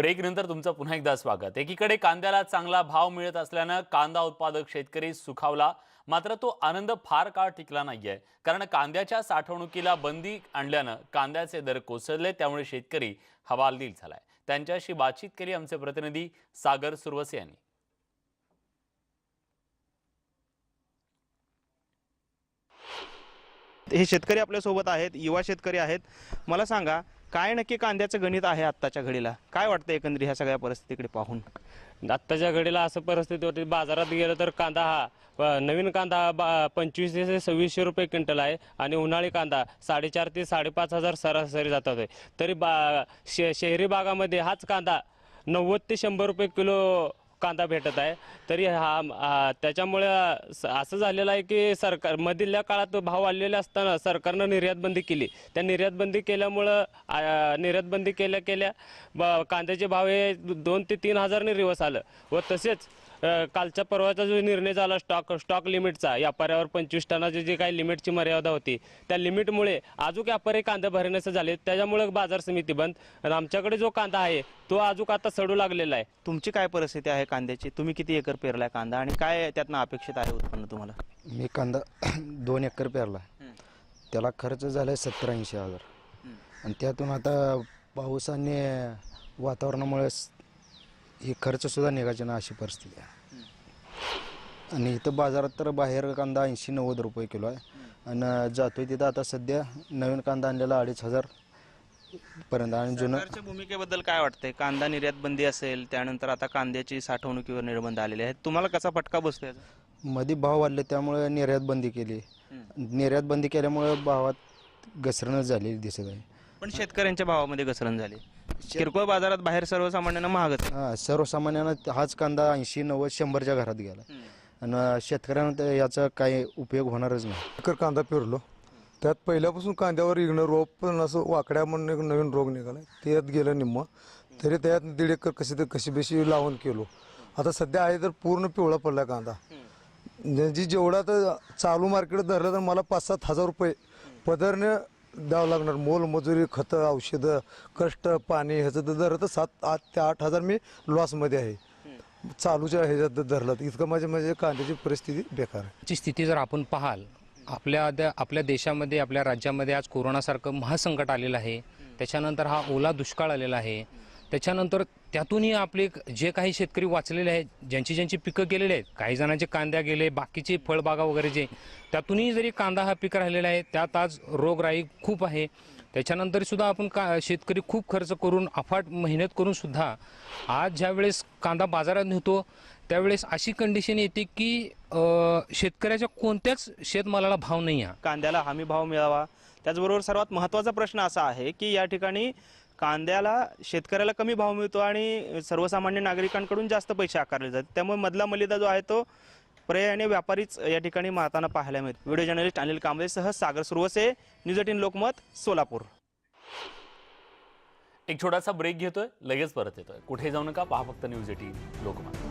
Break नंतर तुमचं पुन्हा एकदा स्वागत. एकीकडे कांद्याला चांगला भाव मिळत असल्यानं कांदा उत्पादक शेतकरी सुखावला. मात्र तो आनंद फार काळ टिकला नाहीये. कारण कांद्याच्या साठवणुकीला बंदी आणल्यानं कांद्याचे दर कोसळले त्यामुळे शेतकरी हवालदिल झालाय. त्यांच्याशी बातचीत केली आमचे प्रतिनिधी सागर सुरवसे यांनी. हे शेतकरी आपल्यासोबत आहेत युवा शेतकरी आहेत. मला सांगा काय नक्की कांद्याचं गणित आहे आत्ताच्या घडीला? काय वाटतं एकंदरीत ह्या सगळ्या परिस्थितीकडे पाहून? आत्ताच्या घडीला असं परिस्थिती होती बाजारात गेलं तर कांदा हा नवीन कांदा हा बा पंचवीस ते सव्वीसशे रुपये क्विंटल आहे आणि उन्हाळी कांदा साडेचार ते साडेपाच हजार सरासरी जातात आहे. तरी बा शे शहरी भागामध्ये हाच कांदा नव्वद ते शंभर रुपये किलो कांदा भेटत आहे. तरी हा त्याच्यामुळे असं झालेलं आहे की सरकार मधल्या काळात भाव वाढलेले असताना सरकारनं निर्यातबंदी केली. त्या निर्यातबंदी केल्यामुळं निर्यातबंदी केल्या केल्या ब- कांद्याचे भाव हे दोन ते तीन हजारने रिवर्स आलं. व तसेच अ, कालच्या परवाचा जो निर्णय झाला स्टॉक स्टॉक लिमिटचा व्यापाऱ्यावर पंचवीस टनाची जी काही लिमिटची मर्यादा होती त्या लिमिटमुळे अजून व्यापारी कांदा भरण्याचे झाले त्याच्यामुळे बाजार समिती बंद. आणि आमच्याकडे जो कांदा आहे तो अजून आता सडू लागलेला आहे. तुमची काय परिस्थिती आहे कांद्याची? तुम्ही किती एकर पेरलाय कांदा? आणि काय त्यातनं अपेक्षित आहे उत्पन्न तुम्हाला? मी कांदा दोन एकर पेरला त्याला खर्च झाला आहे सत्तर ऐंशी हजार. आणि त्यातून आता पाऊस आणि वातावरणामुळे हे खर्चसुद्धा निघायचे ना अशी परिस्थिती आहे. आणि इथं बाजारात तर बाहेर कांदा ऐंशी नव्वद रुपये किलो आहे. आणि जातोय तिथं आता सध्या नवीन कांदा आणलेला अडीच हजार पर्यंत. आणि जुनं सरकारच्या भूमिकेबद्दल काय वाटतंय? कांदा निर्यात बंदी असेल त्यानंतर आता कांद्याची साठवणुकीवर निर्बंध आलेले आहेत. तुम्हाला कसा फटका बसतोय याचा? मध्ये भाव वाढले त्यामुळे निर्यात बंदी केली. निर्यात बंदी केल्यामुळे भावात घसरणच झालेली दिसत आहे. पण शेतकऱ्यांच्या भावामध्ये घसरण झाली. किरकोळ बाजारात बाहेर सर्वसामान्यांना महागच आहे. हा सर्वसामान्यांना हाच कांदा ऐंशी नव्वद शंभरच्या घरात गेला. आणि शेतकऱ्यांना तर याचा काही उपयोग होणारच नाही. एकर कांदा पेरलो. त्यात पहिल्यापासून कांद्यावर इग्न रोग पण असं वाकड्या म्हणून एक नवीन रोग निघाला. त्यात गेलं निम्म. तरी त्यात दीड एकर कशी ते कशी बेशी लावून केलो. आता सध्या आहे तर पूर्ण पिवळा पडला कांदा. जी जेवढा तर चालू मार्केट धरलं तर मला पाच सात हजार रुपये. पदरने द्यावं लागणार. मोलमजुरी खतं औषधं कष्ट पाणी ह्याचं तर धरलं तर सात आठ ते आठ हजार मी लॉसमध्ये आहे. चालूच्या ह्याच्यात धरलं तर इतकं माझ्या म्हणजे कांद्याची परिस्थिती बेकार आहे. ची स्थिती जर आपण पाहाल आपल्या द्या- आपल्या देशामध्ये आपल्या राज्यामध्ये आज कोरोनासारखं महासंकट आलेलं आहे. त्याच्यानंतर हा ओला दुष्काळ आलेला आहे. त्याच्यानंतर त्यातूनही आपले जे काही शेतकरी वाचलेले आहेत ज्यांची ज्यांची पिकं गेलेली आहेत काही जणांचे कांद्या गेले बाकीचे फळबागा वगैरे जे त्यातूनही जरी कांदा हा पीक राहिलेला आहे त्यात आज रोगराई खूप आहे. त्याच्यानंतर सुद्धा आपण का शेतकरी खूप खर्च करून अफाट मेहनत करून सुद्धा आज ज्यावेळेस कांदा बाजारात नेतो त्यावेळेस अशी कंडिशन येते की शेतकऱ्याच्या कोणत्याच शेतमालाला भाव नाही आहे कांद्याला हमी भाव मिळावा. त्याचबरोबर सर्वात महत्त्वाचा प्रश्न असा आहे की या ठिकाणी कांद्याला शेतकऱ्याला कमी भाव मिळतो आणि सर्वसामान्य नागरिकांकडून जास्त पैसे आकारले जातात. त्यामुळे मधला मलिदा जो आहे तो पर्यायाने व्यापारीच या ठिकाणी मारताना पाहायला मिळतो. व्हिडिओ जर्नलिस्ट अनिल कांबळेसह सागर सुरवसे न्यूज एटीन लोकमत सोलापूर. एक छोटासा ब्रेक घेतोय लगेच परत येतोय. कुठे जाऊ नका पहा फक्त न्यूज एटीन लोकमत.